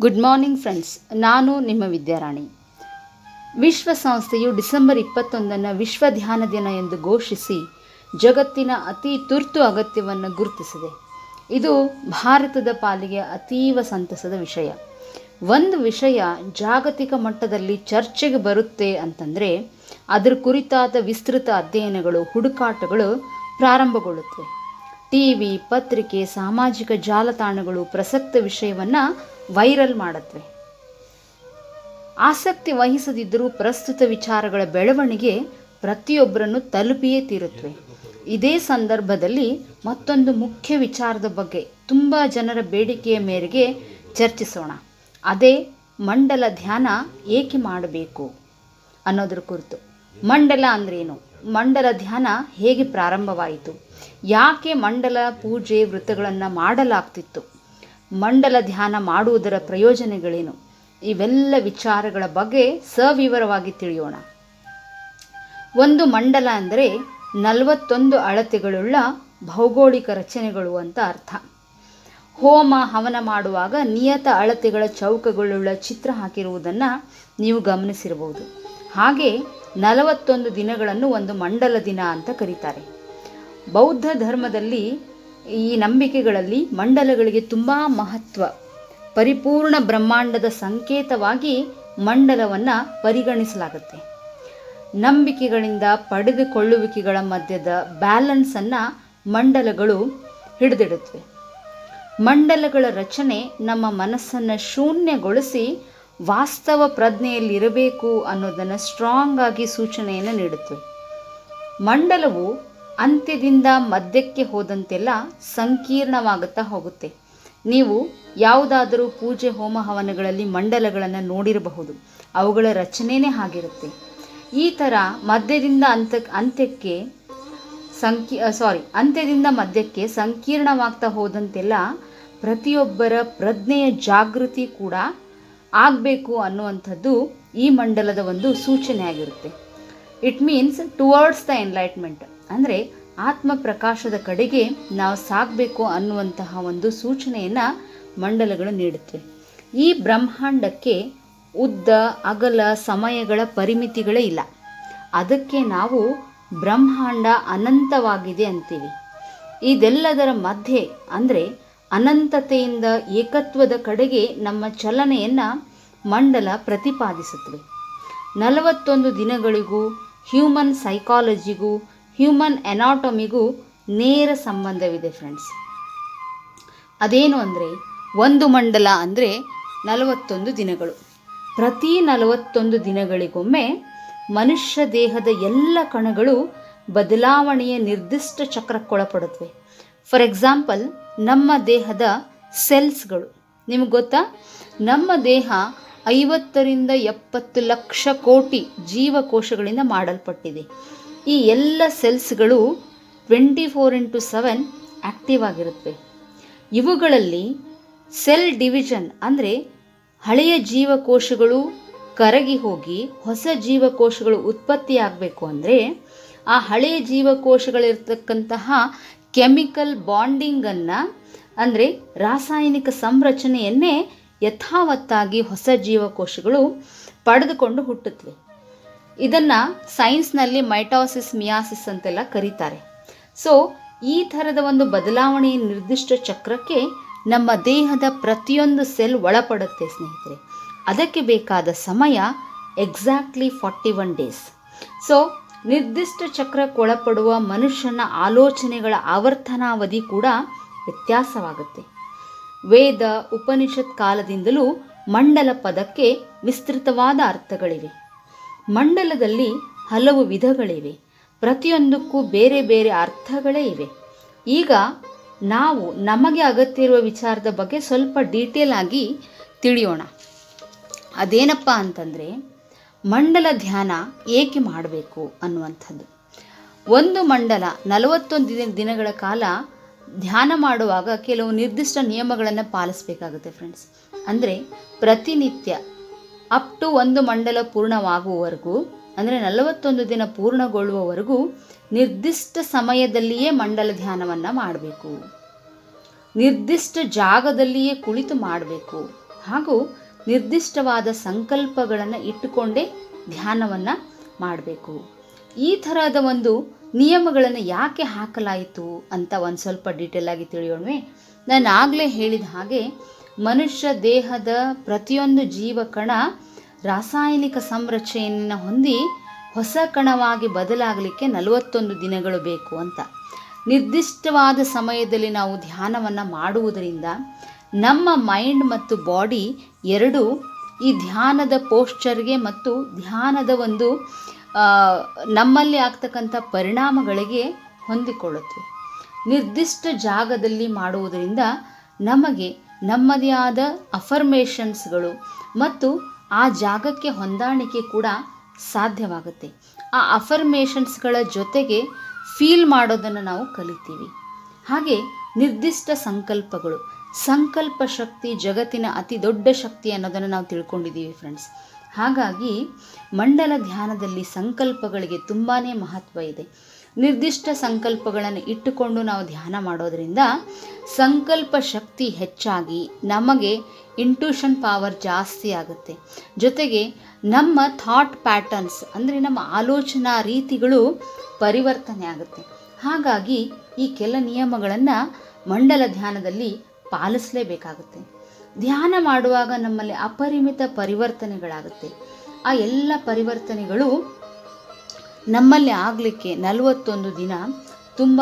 Good morning friends ನಾನು ನಿಮ್ಮ Vidyarani. ವಿಶ್ವಸಂಸ್ಥೆಯು December ಇಪ್ಪತ್ತೊಂದನ್ನು ವಿಶ್ವ ಧ್ಯಾನ ದಿನ ಎಂದು ಘೋಷಿಸಿ ಜಗತ್ತಿನ ಅತಿ ತುರ್ತು ಅಗತ್ಯವನ್ನು ಗುರುತಿಸಿದೆ. ಇದು ಭಾರತದ ಪಾಲಿಗೆ ಅತೀವ ಸಂತಸದ ವಿಷಯ. ಒಂದು ವಿಷಯ ಜಾಗತಿಕ ಮಟ್ಟದಲ್ಲಿ ಚರ್ಚೆಗೆ ಬರುತ್ತೆ ಅಂತಂದರೆ, ಅದರ ಕುರಿತಾದ ವಿಸ್ತೃತ ಅಧ್ಯಯನಗಳು, ಹುಡುಕಾಟಗಳು ಪ್ರಾರಂಭಗೊಳ್ಳುತ್ತವೆ. ಟಿ ವಿ ಪತ್ರಿಕೆ ಸಾಮಾಜಿಕ ಜಾಲತಾಣಗಳು ಪ್ರಸಕ್ತ ವಿಷಯವನ್ನು ವೈರಲ್ ಮಾಡತ್ವೆ. ಆಸಕ್ತಿ ವಹಿಸದಿದ್ದರೂ ಪ್ರಸ್ತುತ ವಿಚಾರಗಳ ಬೆಳವಣಿಗೆ ಪ್ರತಿಯೊಬ್ಬರನ್ನು ತಲುಪಿಯೇ ತೀರುತ್ತವೆ ಇದೇ ಸಂದರ್ಭದಲ್ಲಿ ಮತ್ತೊಂದು ಮುಖ್ಯ ವಿಚಾರದ ಬಗ್ಗೆ ತುಂಬ ಜನರ ಬೇಡಿಕೆಯ ಮೇರೆಗೆ ಚರ್ಚಿಸೋಣ. ಅದೇ ಮಂಡಲ ಧ್ಯಾನ ಏಕೆ ಮಾಡಬೇಕು ಅನ್ನೋದ್ರ ಕುರಿತು. ಮಂಡಲ ಅಂದ್ರೇನು? ಮಂಡಲ ಧ್ಯಾನ ಹೇಗೆ ಪ್ರಾರಂಭವಾಯಿತು? ಯಾಕೆ ಮಂಡಲ ಪೂಜೆ ವೃತ್ತಗಳನ್ನು ಮಾಡಲಾಗ್ತಿತ್ತು? ಮಂಡಲ ಧ್ಯಾನ ಮಾಡುವುದರ ಪ್ರಯೋಜನಗಳೇನು? ಇವೆಲ್ಲ ವಿಚಾರಗಳ ಬಗ್ಗೆ ಸವಿವರವಾಗಿ ತಿಳಿಯೋಣ. ಒಂದು ಮಂಡಲ ಅಂದರೆ ನಲವತ್ತೊಂದು ಅಳತೆಗಳುಳ್ಳ ಭೌಗೋಳಿಕ ರಚನೆಗಳು ಅಂತ ಅರ್ಥ. ಹೋಮ, ಹವನ ಮಾಡುವಾಗ ನಿಯತ ಅಳತೆಗಳ ಚೌಕಗಳುಳ್ಳ ಚಿತ್ರ ಹಾಕಿರುವುದನ್ನು ನೀವು ಗಮನಿಸಿರಬಹುದು. ಹಾಗೆ ನಲವತ್ತೊಂದು ದಿನಗಳನ್ನು ಒಂದು ಮಂಡಲ ದಿನ ಅಂತ ಕರೀತಾರೆ. ಬೌದ್ಧ ಧರ್ಮದಲ್ಲಿ ಈ ನಂಬಿಕೆಗಳಲ್ಲಿ ಮಂಡಲಗಳಿಗೆ ತುಂಬ ಮಹತ್ವ. ಪರಿಪೂರ್ಣ ಬ್ರಹ್ಮಾಂಡದ ಸಂಕೇತವಾಗಿ ಮಂಡಲವನ್ನು ಪರಿಗಣಿಸಲಾಗುತ್ತೆ. ನಂಬಿಕೆಗಳಿಂದ ಪಡೆದುಕೊಳ್ಳುವಿಕೆಗಳ ಮಧ್ಯದ ಬ್ಯಾಲೆನ್ಸನ್ನು ಮಂಡಲಗಳು ಹಿಡಿದಿಡುತ್ತವೆ. ಮಂಡಲಗಳ ರಚನೆ ನಮ್ಮ ಮನಸ್ಸನ್ನು ಶೂನ್ಯಗೊಳಿಸಿ ವಾಸ್ತವ ಪ್ರಜ್ಞೆಯಲ್ಲಿರಬೇಕು ಅನ್ನೋದನ್ನು ಸ್ಟ್ರಾಂಗ್ ಆಗಿ ಸೂಚನೆಯನ್ನು ನೀಡುತ್ತೆ. ಮಂಡಲವು ಅಂತ್ಯದಿಂದ ಮಧ್ಯಕ್ಕೆ ಹೋದಂತೆಲ್ಲ ಸಂಕೀರ್ಣವಾಗುತ್ತಾ ಹೋಗುತ್ತೆ. ನೀವು ಯಾವುದಾದರೂ ಪೂಜೆ ಹೋಮ ಹವನಗಳಲ್ಲಿ ಮಂಡಲಗಳನ್ನು ನೋಡಿರಬಹುದು. ಅವುಗಳ ರಚನೆಯೇ ಆಗಿರುತ್ತೆ ಈ ಥರ ಮಧ್ಯದಿಂದ ಅಂತ, ಅಂತ್ಯಕ್ಕೆ ಸಂಕೀ ಸಾರಿ ಅಂತ್ಯದಿಂದ ಮಧ್ಯಕ್ಕೆ ಸಂಕೀರ್ಣವಾಗ್ತಾ ಹೋದಂತೆಲ್ಲ ಪ್ರತಿಯೊಬ್ಬರ ಪ್ರಜ್ಞೆಯ ಜಾಗೃತಿ ಕೂಡ ಆಗಬೇಕು ಅನ್ನುವಂಥದ್ದು ಈ ಮಂಡಲದ ಒಂದು ಸೂಚನೆ ಆಗಿರುತ್ತೆ. It means towards the enlightenment ಅಂದರೆ ಆತ್ಮ ಪ್ರಕಾಶದ ಕಡೆಗೆ ನಾವು ಸಾಗಬೇಕು ಅನ್ನುವಂತಹ ಒಂದು ಸೂಚನೆಯನ್ನು ಮಂಡಲಗಳು ನೀಡುತ್ತವೆ ಈ ಬ್ರಹ್ಮಾಂಡಕ್ಕೆ ಉದ್ದ, ಅಗಲ, ಸಮಯಗಳ ಪರಿಮಿತಿಗಳೇ ಇಲ್ಲ. ಅದಕ್ಕೆ ನಾವು ಬ್ರಹ್ಮಾಂಡ ಅನಂತವಾಗಿದೆ ಅಂತೀವಿ. ಇದೆಲ್ಲದರ ಮಧ್ಯೆ ಅಂದರೆ ಅನಂತತೆಯಿಂದ ಏಕತ್ವದ ಕಡೆಗೆ ನಮ್ಮ ಚಲನೆಯನ್ನು ಮಂಡಲ ಪ್ರತಿಪಾದಿಸುತ್ತವೆ ನಲವತ್ತೊಂದು ದಿನಗಳಿಗೂ ಹ್ಯೂಮನ್ ಸೈಕಾಲಜಿಗೂ ಹ್ಯೂಮನ್ ಎನಾಟಮಿಗೂ ನೇರ ಸಂಬಂಧವಿದೆ ಫ್ರೆಂಡ್ಸ್ ಅದೇನು ಅಂದರೆ, ಒಂದು ಮಂಡಲ ಅಂದರೆ ನಲವತ್ತೊಂದು ದಿನಗಳು. ಪ್ರತಿ ನಲವತ್ತೊಂದು ದಿನಗಳಿಗೊಮ್ಮೆ ಮನುಷ್ಯ ದೇಹದ ಎಲ್ಲ ಕಣಗಳು ಬದಲಾವಣೆಯ ನಿರ್ದಿಷ್ಟ ಚಕ್ರಕ್ಕೊಳಪಡುತ್ತವೆ. ಫಾರ್ ಎಕ್ಸಾಂಪಲ್ ನಮ್ಮ ದೇಹದ ಸೆಲ್ಸ್ಗಳು ನಿಮ್ಗೆ ಗೊತ್ತಾ? ನಮ್ಮ ದೇಹ ಐವತ್ತರಿಂದ ಎಪ್ಪತ್ತು ಲಕ್ಷ ಕೋಟಿ ಜೀವಕೋಶಗಳಿಂದ ಮಾಡಲ್ಪಟ್ಟಿದೆ. ಈ ಎಲ್ಲ ಸೆಲ್ಸ್ಗಳು twenty four into seven active ಆಗಿರುತ್ತವೆ. ಇವುಗಳಲ್ಲಿ ಸೆಲ್ ಡಿವಿಷನ್ ಅಂದರೆ ಹಳೆಯ ಜೀವಕೋಶಗಳು ಕರಗಿ ಹೋಗಿ ಹೊಸ ಜೀವಕೋಶಗಳು ಉತ್ಪತ್ತಿಯಾಗಬೇಕು ಅಂದರೆ ಆ ಹಳೆಯ ಜೀವಕೋಶಗಳಿರ್ತಕ್ಕಂತಹ ಕೆಮಿಕಲ್ ಬಾಂಡಿಂಗನ್ನು, ಅಂದರೆ ರಾಸಾಯನಿಕ ಸಂರಚನೆಯನ್ನೇ ಯಥಾವತ್ತಾಗಿ ಹೊಸ ಜೀವಕೋಶಗಳು ಪಡೆದುಕೊಂಡು ಹುಟ್ಟುತ್ತವೆ. ಇದನ್ನು ಸೈನ್ಸ್ನಲ್ಲಿ ಮೈಟಾಸಿಸ್, ಮಿಯಾಸಿಸ್ ಅಂತೆಲ್ಲ ಕರೀತಾರೆ. ಸೊ ಈ ಥರದ ಒಂದು ಬದಲಾವಣೆಯ ನಿರ್ದಿಷ್ಟ ಚಕ್ರಕ್ಕೆ ನಮ್ಮ ದೇಹದ ಪ್ರತಿಯೊಂದು ಸೆಲ್ ಒಳಪಡುತ್ತೆ ಸ್ನೇಹಿತರೆ. ಅದಕ್ಕೆ ಬೇಕಾದ ಸಮಯ exactly forty one days so ನಿರ್ದಿಷ್ಟ ಚಕ್ರಕ್ಕೊಳಪಡುವ ಮನುಷ್ಯನ ಆಲೋಚನೆಗಳ ಆವರ್ತನಾವಧಿ ಕೂಡ ವ್ಯತ್ಯಾಸವಾಗುತ್ತೆ. ವೇದ, ಉಪನಿಷತ್ ಕಾಲದಿಂದಲೂ ಮಂಡಲ ಪದಕ್ಕೆ ವಿಸ್ತೃತವಾದ ಅರ್ಥಗಳಿವೆ. ಮಂಡಲದಲ್ಲಿ ಹಲವು ವಿಧಗಳಿವೆ. ಪ್ರತಿಯೊಂದಕ್ಕೂ ಬೇರೆ ಬೇರೆ ಅರ್ಥಗಳೇ ಇವೆ. ಈಗ ನಾವು ನಮಗೆ ಅಗತ್ಯ ವಿಚಾರದ ಬಗ್ಗೆ ಸ್ವಲ್ಪ ಡೀಟೇಲ್ ಆಗಿ ತಿಳಿಯೋಣ. ಅದೇನಪ್ಪ ಅಂತಂದರೆ ಮಂಡಲ ಧ್ಯಾನ ಏಕೆ ಮಾಡಬೇಕು ಅನ್ನುವಂಥದ್ದು. ಒಂದು ಮಂಡಲ ನಲವತ್ತೊಂದು ದಿನ ದಿನಗಳ ಕಾಲ ಧ್ಯಾನ ಮಾಡುವಾಗ ಕೆಲವು ನಿರ್ದಿಷ್ಟ ನಿಯಮಗಳನ್ನು ಪಾಲಿಸಬೇಕಾಗುತ್ತೆ ಫ್ರೆಂಡ್ಸ್ ಅಂದರೆ ಪ್ರತಿನಿತ್ಯ ಅಪ್ ಟು ಒಂದು ಮಂಡಲ ಪೂರ್ಣವಾಗುವವರೆಗೂ, ಅಂದರೆ ನಲವತ್ತೊಂದು ದಿನ ಪೂರ್ಣಗೊಳ್ಳುವವರೆಗೂ ನಿರ್ದಿಷ್ಟ ಸಮಯದಲ್ಲಿಯೇ ಮಂಡಲ ಧ್ಯಾನವನ್ನು ಮಾಡಬೇಕು. ನಿರ್ದಿಷ್ಟ ಜಾಗದಲ್ಲಿಯೇ ಕುಳಿತು ಮಾಡಬೇಕು. ಹಾಗೂ ನಿರ್ದಿಷ್ಟವಾದ ಸಂಕಲ್ಪಗಳನ್ನು ಇಟ್ಟುಕೊಂಡೇ ಧ್ಯಾನವನ್ನು ಮಾಡಬೇಕು. ಈ ಥರದ ಒಂದು ನಿಯಮಗಳನ್ನು ಯಾಕೆ ಹಾಕಲಾಯಿತು ಅಂತ ಒಂದು ಸ್ವಲ್ಪ ಡೀಟೇಲಾಗಿ ತಿಳಿಯೋಣವೇ. ನಾನು ಆಗಲೇ ಹೇಳಿದ ಹಾಗೆ ಮನುಷ್ಯ ದೇಹದ ಪ್ರತಿಯೊಂದು ಜೀವಕಣ ರಾಸಾಯನಿಕ ಸಂರಚನೆಯನ್ನು ಹೊಂದಿ ಹೊಸ ಕಣವಾಗಿ ಬದಲಾಗಲಿಕ್ಕೆ ನಲವತ್ತೊಂದು ದಿನಗಳು ಬೇಕು ಅಂತ. ನಿರ್ದಿಷ್ಟವಾದ ಸಮಯದಲ್ಲಿ ನಾವು ಧ್ಯಾನವನ್ನು ಮಾಡುವುದರಿಂದ ನಮ್ಮ ಮೈಂಡ್ ಮತ್ತು ಬಾಡಿ ಎರಡೂ ಈ ಧ್ಯಾನದ ಪೋಶ್ಚರ್ಗೆ ಮತ್ತು ಧ್ಯಾನದ ಒಂದು ನಮ್ಮಲ್ಲಿ ಆಗ್ತಕ್ಕಂಥ ಪರಿಣಾಮಗಳಿಗೆ ಹೊಂದಿಕೊಳ್ಳುತ್ತವೆ ನಿರ್ದಿಷ್ಟ ಜಾಗದಲ್ಲಿ ಮಾಡುವುದರಿಂದ ನಮಗೆ ನಮ್ಮದೇ ಆದ ಅಫರ್ಮೇಷನ್ಸ್ಗಳು ಮತ್ತು ಆ ಜಾಗಕ್ಕೆ ಹೊಂದಾಣಿಕೆ ಕೂಡ ಸಾಧ್ಯವಾಗುತ್ತೆ. ಆ ಅಫರ್ಮೇಷನ್ಸ್ಗಳ ಜೊತೆಗೆ ಫೀಲ್ ಮಾಡೋದನ್ನು ನಾವು ಕಲಿತೀವಿ. ಹಾಗೆ ನಿರ್ದಿಷ್ಟ ಸಂಕಲ್ಪಗಳು, ಸಂಕಲ್ಪ ಶಕ್ತಿ, ಜಗತ್ತಿನ ಅತಿ ದೊಡ್ಡ ಶಕ್ತಿ ಅನ್ನೋದನ್ನು ನಾವು ತಿಳ್ಕೊಂಡಿದ್ದೀವಿ ಫ್ರೆಂಡ್ಸ್ ಹಾಗಾಗಿ ಮಂಡಲ ಧ್ಯಾನದಲ್ಲಿ ಸಂಕಲ್ಪಗಳಿಗೆ ತುಂಬಾ ಮಹತ್ವ ಇದೆ. ನಿರ್ದಿಷ್ಟ ಸಂಕಲ್ಪಗಳನ್ನು ಇಟ್ಟುಕೊಂಡು ನಾವು ಧ್ಯಾನ ಮಾಡೋದರಿಂದ ಸಂಕಲ್ಪ ಶಕ್ತಿ ಹೆಚ್ಚಾಗಿ ನಮಗೆ ಇಂಟ್ಯೂಷನ್ ಪವರ್ ಜಾಸ್ತಿ ಆಗುತ್ತೆ. ಜೊತೆಗೆ ನಮ್ಮ ಥಾಟ್ ಪ್ಯಾಟರ್ನ್ಸ್ ಅಂದರೆ ನಮ್ಮ ಆಲೋಚನಾ ರೀತಿಗಳು ಪರಿವರ್ತನೆ ಆಗುತ್ತೆ. ಹಾಗಾಗಿ ಈ ಕೆಲ ನಿಯಮಗಳನ್ನು ಮಂಡಲ ಧ್ಯಾನದಲ್ಲಿ ಪಾಲಿಸಲೇಬೇಕಾಗುತ್ತೆ. ಧ್ಯಾನ ಮಾಡುವಾಗ ನಮ್ಮಲ್ಲಿ ಅಪರಿಮಿತ ಪರಿವರ್ತನೆಗಳಾಗುತ್ತೆ. ಆ ಎಲ್ಲ ಪರಿವರ್ತನೆಗಳು ನಮ್ಮಲ್ಲಿ ಆಗಲಿಕ್ಕೆ ನಲವತ್ತೊಂದು ದಿನ ತುಂಬ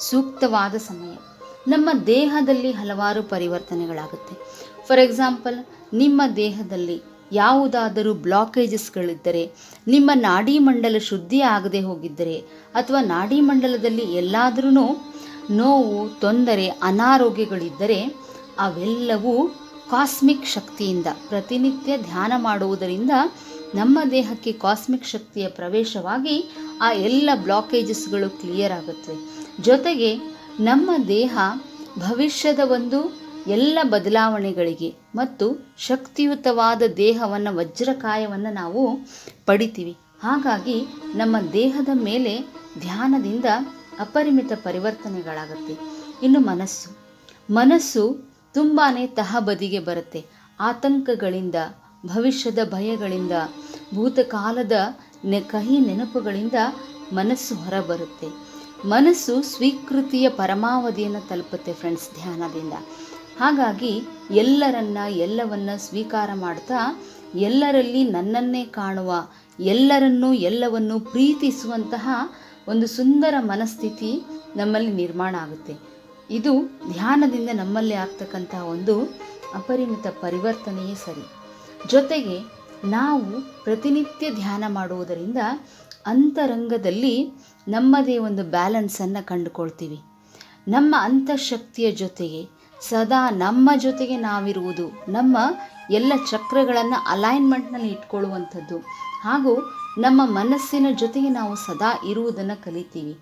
ಸೂಕ್ತವಾದ ಸಮಯ. ನಮ್ಮ ದೇಹದಲ್ಲಿ ಹಲವಾರು ಪರಿವರ್ತನೆಗಳಾಗುತ್ತೆ. ಫಾರ್ ಎಕ್ಸಾಂಪಲ್ ನಿಮ್ಮ ದೇಹದಲ್ಲಿ ಯಾವುದಾದರೂ ಬ್ಲಾಕೇಜಸ್ಗಳಿದ್ದರೆ ನಿಮ್ಮ ನಾಡಿ ಮಂಡಲ ಶುದ್ಧಿ ಆಗದೆ ಹೋಗಿದ್ದರೆ, ಅಥವಾ ನಾಡಿ ಮಂಡಲದಲ್ಲಿ ಎಲ್ಲಾದ್ರೂ ನೋವು, ತೊಂದರೆ, ಅನಾರೋಗ್ಯಗಳಿದ್ದರೆ, ಅವೆಲ್ಲವೂ ಕಾಸ್ಮಿಕ್ ಶಕ್ತಿಯಿಂದ ಪ್ರತಿನಿತ್ಯ ಧ್ಯಾನ ಮಾಡುವುದರಿಂದ ನಮ್ಮ ದೇಹಕ್ಕೆ ಕಾಸ್ಮಿಕ್ ಶಕ್ತಿಯ ಪ್ರವೇಶವಾಗಿ ಆ ಎಲ್ಲ ಬ್ಲಾಕೇಜಸ್ಗಳು ಕ್ಲಿಯರ್ ಆಗುತ್ತವೆ ಜೊತೆಗೆ ನಮ್ಮ ದೇಹ ಭವಿಷ್ಯದ ಒಂದು ಎಲ್ಲ ಬದಲಾವಣೆಗಳಿಗೆ ಮತ್ತು ಶಕ್ತಿಯುತವಾದ ದೇಹವನ್ನು, ವಜ್ರಕಾಯವನ್ನು ನಾವು ಪಡಿತೀವಿ. ಹಾಗಾಗಿ ನಮ್ಮ ದೇಹದ ಮೇಲೆ ಧ್ಯಾನದಿಂದ ಅಪರಿಮಿತ ಪರಿವರ್ತನೆಗಳಾಗುತ್ತೆ. ಇನ್ನು ಮನಸ್ಸು. ಮನಸ್ಸು ತುಂಬಾ ತಹಬದಿಗೆ ಬರುತ್ತೆ. ಆತಂಕಗಳಿಂದ ಭವಿಷ್ಯದ ಭಯಗಳಿಂದ, ಭೂತಕಾಲದ ನೆ, ಕಹಿ ನೆನಪುಗಳಿಂದ ಮನಸ್ಸು ಹೊರಬರುತ್ತೆ. ಮನಸ್ಸು ಸ್ವೀಕೃತಿಯ ಪರಮಾವಧಿಯನ್ನು ತಲುಪುತ್ತೆ ಫ್ರೆಂಡ್ಸ್ ಧ್ಯಾನದಿಂದ. ಹಾಗಾಗಿ ಎಲ್ಲರನ್ನ, ಎಲ್ಲವನ್ನ ಸ್ವೀಕಾರ ಮಾಡ್ತಾ, ಎಲ್ಲರಲ್ಲಿ ನನ್ನನ್ನೇ ಕಾಣುವ, ಎಲ್ಲರನ್ನೂ, ಎಲ್ಲವನ್ನು ಪ್ರೀತಿಸುವಂತಹ ಒಂದು ಸುಂದರ ಮನಸ್ಥಿತಿ ನಮ್ಮಲ್ಲಿ ನಿರ್ಮಾಣ ಆಗುತ್ತೆ. ಇದು ಧ್ಯಾನದಿಂದ ನಮ್ಮಲ್ಲಿ ಆಗ್ತಕ್ಕಂತಹ ಒಂದು ಅಪರಿಮಿತ ಪರಿವರ್ತನೆಯೇ ಸರಿ. ಜೊತೆಗೆ ನಾವು ಪ್ರತಿನಿತ್ಯ ಧ್ಯಾನ ಮಾಡುವುದರಿಂದ ಅಂತರಂಗದಲ್ಲಿ ನಮ್ಮದೇ ಒಂದು ಬ್ಯಾಲೆನ್ಸನ್ನು ಕಂಡುಕೊಳ್ತೀವಿ. ನಮ್ಮ ಅಂತಃಶಕ್ತಿಯ ಜೊತೆಗೆ, ಸದಾ ನಮ್ಮ ಜೊತೆಗೆ ನಾವಿರುವುದು, ನಮ್ಮ ಎಲ್ಲ ಚಕ್ರಗಳನ್ನು ಅಲೈನ್ಮೆಂಟ್ನಲ್ಲಿ ಇಟ್ಕೊಳ್ಳುವಂಥದ್ದು. ಹಾಗೂ ನಮ್ಮ ಮನಸ್ಸಿನ ಜೊತೆಗೆ ನಾವು ಸದಾ ಇರುವುದನ್ನು ಕಲಿತೀವಿ.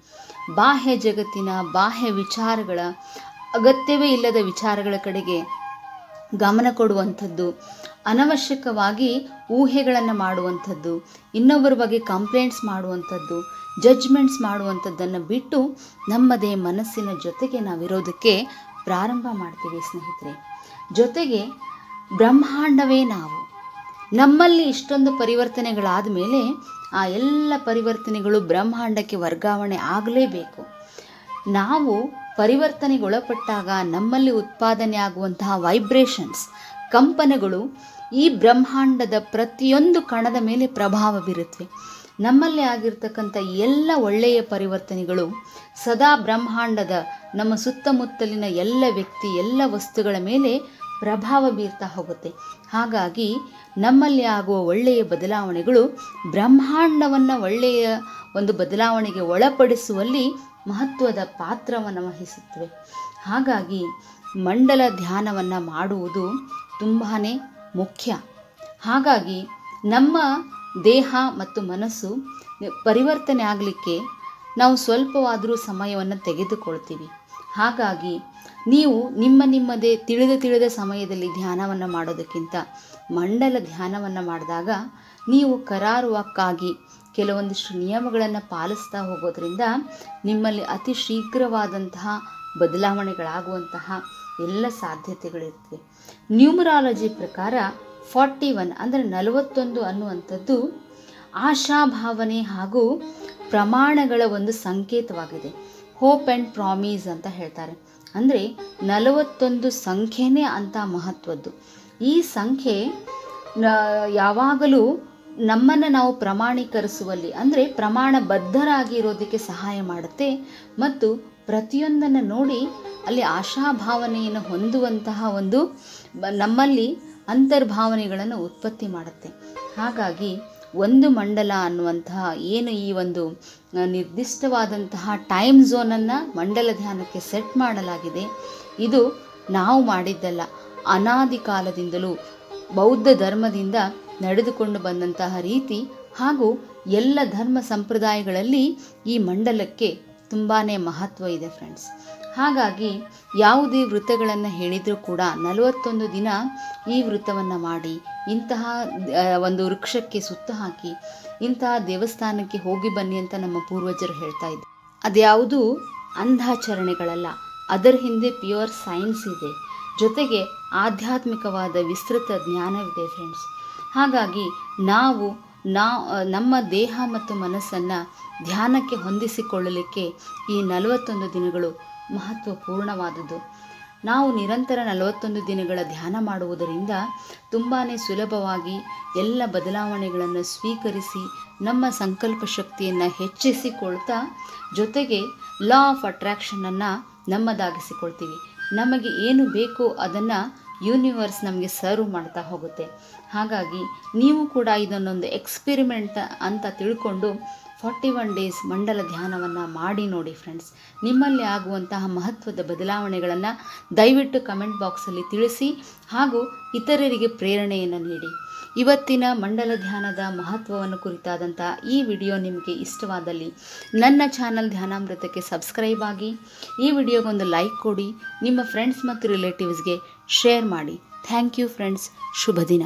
ಬಾಹ್ಯ ಜಗತ್ತಿನ ಬಾಹ್ಯ ವಿಚಾರಗಳ, ಅಗತ್ಯವೇ ಇಲ್ಲದ ವಿಚಾರಗಳ ಕಡೆಗೆ ಗಮನ ಕೊಡುವಂಥದ್ದು. ಅನವಶ್ಯಕವಾಗಿ ಊಹೆಗಳನ್ನು ಮಾಡುವಂಥದ್ದು, ಇನ್ನೊಬ್ಬರ ಬಗ್ಗೆ ಕಂಪ್ಲೇಂಟ್ಸ್ ಮಾಡುವಂಥದ್ದು ಜಡ್ಜ್ಮೆಂಟ್ಸ್ ಮಾಡುವಂಥದ್ದನ್ನು ಬಿಟ್ಟು ನಮ್ಮದೇ ಮನಸ್ಸಿನ ಜೊತೆಗೆ ನಾವಿರೋದಕ್ಕೆ ಪ್ರಾರಂಭ ಮಾಡ್ತೀವಿ ಸ್ನೇಹಿತರೆ. ಜೊತೆಗೆ ಬ್ರಹ್ಮಾಂಡವೇ ನಾವು. ನಮ್ಮಲ್ಲಿ ಇಷ್ಟೊಂದು ಪರಿವರ್ತನೆಗಳಾದ ಮೇಲೆ ಆ ಎಲ್ಲ ಪರಿವರ್ತನೆಗಳು ಬ್ರಹ್ಮಾಂಡಕ್ಕೆ ವರ್ಗಾವಣೆ ಆಗಲೇಬೇಕು. ನಾವು ಪರಿವರ್ತನೆಗೊಳಪಟ್ಟಾಗ ನಮ್ಮಲ್ಲಿ ಉತ್ಪಾದನೆ ಆಗುವಂತಹ ವೈಬ್ರೇಷನ್ಸ್ ಕಂಪನಗಳು ಈ ಬ್ರಹ್ಮಾಂಡದ ಪ್ರತಿಯೊಂದು ಕಣದ ಮೇಲೆ ಪ್ರಭಾವ ಬೀರುತ್ತವೆ ನಮ್ಮಲ್ಲಿ ಆಗಿರ್ತಕ್ಕಂಥ ಎಲ್ಲ ಒಳ್ಳೆಯ ಪರಿವರ್ತನೆಗಳು ಸದಾ ಬ್ರಹ್ಮಾಂಡದ ನಮ್ಮ ಸುತ್ತಮುತ್ತಲಿನ ಎಲ್ಲ ವ್ಯಕ್ತಿ, ಎಲ್ಲ ವಸ್ತುಗಳ ಮೇಲೆ ಪ್ರಭಾವ ಬೀರ್ತಾ ಹೋಗುತ್ತೆ. ಹಾಗಾಗಿ ನಮ್ಮಲ್ಲಿ ಆಗುವ ಒಳ್ಳೆಯ ಬದಲಾವಣೆಗಳು ಬ್ರಹ್ಮಾಂಡವನ್ನು ಒಳ್ಳೆಯ ಒಂದು ಬದಲಾವಣೆಗೆ ಒಳಪಡಿಸುವಲ್ಲಿ ಮಹತ್ವದ ಪಾತ್ರವನ್ನು ವಹಿಸುತ್ತವೆ. ಹಾಗಾಗಿ ಮಂಡಲ ಧ್ಯಾನವನ್ನು ಮಾಡುವುದು ತುಂಬಾ ಮುಖ್ಯ. ಹಾಗಾಗಿ ನಮ್ಮ ದೇಹ ಮತ್ತು ಮನಸ್ಸು ಪರಿವರ್ತನೆ ಆಗಲಿಕ್ಕೆ ನಾವು ಸ್ವಲ್ಪವಾದರೂ ಸಮಯವನ್ನು ತೆಗೆದುಕೊಳ್ತೀವಿ. ಹಾಗಾಗಿ ನೀವು ನಿಮ್ಮ ನಿಮ್ಮದೇ ತಿಳಿದ ತಿಳಿದ ಸಮಯದಲ್ಲಿ ಧ್ಯಾನವನ್ನು ಮಾಡೋದಕ್ಕಿಂತ ಮಂಡಲ ಧ್ಯಾನವನ್ನು ಮಾಡಿದಾಗ ನೀವು ಕರಾರುವಕ್ಕಾಗಿ ಕೆಲವೊಂದಿಷ್ಟು ನಿಯಮಗಳನ್ನು ಪಾಲಿಸ್ತಾ ಹೋಗೋದ್ರಿಂದ ನಿಮ್ಮಲ್ಲಿ ಅತಿ ಶೀಘ್ರವಾದಂತಹ ಬದಲಾವಣೆಗಳಾಗುವಂತಹ ಎಲ್ಲ ಸಾಧ್ಯತೆಗಳಿರ್ತವೆ. ನ್ಯೂಮರಾಲಜಿ ಪ್ರಕಾರ ಫಾರ್ಟಿ ಒನ್ ಅಂದರೆ ನಲವತ್ತೊಂದು ಅನ್ನುವಂಥದ್ದು ಆಶಾಭಾವನೆ ಹಾಗೂ ಪ್ರಮಾಣಗಳ ಒಂದು ಸಂಕೇತವಾಗಿದೆ. ಹೋಪ್ ಆ್ಯಂಡ್ ಪ್ರಾಮೀಸ್ ಅಂತ ಹೇಳ್ತಾರೆ. ಅಂದರೆ ನಲವತ್ತೊಂದು ಸಂಖ್ಯೆನೇ ಅಂತ ಮಹತ್ವದ್ದು. ಈ ಸಂಖ್ಯೆ ಯಾವಾಗಲೂ ನಮ್ಮನ್ನು ನಾವು ಪ್ರಮಾಣೀಕರಿಸುವಲ್ಲಿ, ಅಂದರೆ ಪ್ರಮಾಣಬದ್ಧರಾಗಿ ಇರೋದಕ್ಕೆ ಸಹಾಯ ಮಾಡುತ್ತೆ ಮತ್ತು ಪ್ರತಿಯೊಂದನ್ನು ನೋಡಿ ಅಲ್ಲಿ ಆಶಾಭಾವನೆಯನ್ನು ಹೊಂದುವಂತಹ ಒಂದು ನಮ್ಮಲ್ಲಿ ಅಂತರ್ಭಾವನೆಗಳನ್ನು ಉತ್ಪತ್ತಿ ಮಾಡುತ್ತೆ. ಹಾಗಾಗಿ ಒಂದು ಮಂಡಲ ಅನ್ನುವಂತಹ ಏನು ಈ ಒಂದು ನಿರ್ದಿಷ್ಟವಾದಂತಹ ಟೈಮ್ ಝೋನನ್ನು ಮಂಡಲ ಧ್ಯಾನಕ್ಕೆ ಸೆಟ್ ಮಾಡಲಾಗಿದೆ. ಇದು ನಾವು ಮಾಡಿದ್ದಲ್ಲ, ಅನಾದಿ ಕಾಲದಿಂದಲೂ ಬೌದ್ಧ ಧರ್ಮದಿಂದ ನಡೆದುಕೊಂಡು ಬಂದಂತಹ ರೀತಿ ಹಾಗೂ ಎಲ್ಲ ಧರ್ಮ ಸಂಪ್ರದಾಯಗಳಲ್ಲಿ ಈ ಮಂಡಲಕ್ಕೆ ತುಂಬಾ ಮಹತ್ವ ಇದೆ ಫ್ರೆಂಡ್ಸ್ ಹಾಗಾಗಿ ಯಾವುದೇ ವೃತ್ತಗಳನ್ನು ಹೇಳಿದರೂ ಕೂಡ ನಲವತ್ತೊಂದು ದಿನ ಈ ವೃತ್ತವನ್ನು ಮಾಡಿ, ಇಂತಹ ಒಂದು ವೃಕ್ಷಕ್ಕೆ ಸುತ್ತ ಹಾಕಿ, ಇಂತಹ ದೇವಸ್ಥಾನಕ್ಕೆ ಹೋಗಿ ಬನ್ನಿ ಅಂತ ನಮ್ಮ ಪೂರ್ವಜರು ಹೇಳ್ತಾ ಇದ್ದರು ಅದ್ಯಾವುದು ಅಂಧಾಚರಣೆಗಳಲ್ಲ, ಅದರ ಹಿಂದೆ ಪ್ಯೂರ್ ಸೈನ್ಸ್ ಇದೆ. ಜೊತೆಗೆ ಆಧ್ಯಾತ್ಮಿಕವಾದ ವಿಸ್ತೃತ ಜ್ಞಾನವಿದೆ ಫ್ರೆಂಡ್ಸ್ ಹಾಗಾಗಿ ನಾವು ನಾ ನಮ್ಮ ದೇಹ ಮತ್ತು ಮನಸ್ಸನ್ನು ಧ್ಯಾನಕ್ಕೆ ಹೊಂದಿಸಿಕೊಳ್ಳಲಿಕ್ಕೆ ಈ ನಲವತ್ತೊಂದು ದಿನಗಳು ಮಹತ್ವಪೂರ್ಣವಾದುದು ನಾವು ನಿರಂತರ ನಲವತ್ತೊಂದು ದಿನಗಳ ಧ್ಯಾನ ಮಾಡುವುದರಿಂದ ತುಂಬಾ ಸುಲಭವಾಗಿ ಎಲ್ಲ ಬದಲಾವಣೆಗಳನ್ನು ಸ್ವೀಕರಿಸಿ ನಮ್ಮ ಸಂಕಲ್ಪ ಶಕ್ತಿಯನ್ನು ಹೆಚ್ಚಿಸಿಕೊಳ್ತಾ ಜೊತೆಗೆ ಲಾ ಆಫ್ ಅಟ್ರಾಕ್ಷನನ್ನು ನಮ್ಮದಾಗಿಸಿಕೊಳ್ತೀವಿ. ನಮಗೆ ಏನು ಬೇಕೋ ಅದನ್ನು ಯೂನಿವರ್ಸ್ ನಮಗೆ ಸರ್ವ್ ಮಾಡ್ತಾ ಹೋಗುತ್ತೆ. ಹಾಗಾಗಿ ನೀವು ಕೂಡ ಇದನ್ನೊಂದು ಎಕ್ಸ್ಪೆರಿಮೆಂಟ್ ಅಂತ ತಿಳ್ಕೊಂಡು ಫಾರ್ಟಿ ಒನ್ ಡೇಸ್ ಮಂಡಲ ಧ್ಯಾನವನ್ನು ಮಾಡಿ ನೋಡಿ ಫ್ರೆಂಡ್ಸ್ ನಿಮ್ಮಲ್ಲಿ ಆಗುವಂತಹ ಮಹತ್ವದ ಬದಲಾವಣೆಗಳನ್ನು ದಯವಿಟ್ಟು ಕಮೆಂಟ್ ಬಾಕ್ಸಲ್ಲಿ ತಿಳಿಸಿ ಹಾಗೂ ಇತರರಿಗೆ ಪ್ರೇರಣೆಯನ್ನು ನೀಡಿ. ಇವತ್ತಿನ ಮಂಡಲ ಧ್ಯಾನದ ಮಹತ್ವವನ್ನು ಕುರಿತಾದಂಥ ಈ ವಿಡಿಯೋ ನಿಮಗೆ ಇಷ್ಟವಾದಲ್ಲಿ ನನ್ನ ಚಾನಲ್ ಧ್ಯಾನಾಮೃತಕ್ಕೆ ಸಬ್ಸ್ಕ್ರೈಬ್ ಆಗಿ ಈ ವಿಡಿಯೋಗೊಂದು ಲೈಕ್ ಕೊಡಿ. ನಿಮ್ಮ ಫ್ರೆಂಡ್ಸ್ ಮತ್ತು ರಿಲೇಟಿವ್ಸ್ಗೆ ಶೇರ್ ಮಾಡಿ. ಥ್ಯಾಂಕ್ ಯು ಫ್ರೆಂಡ್ಸ್ ಶುಭ ದಿನ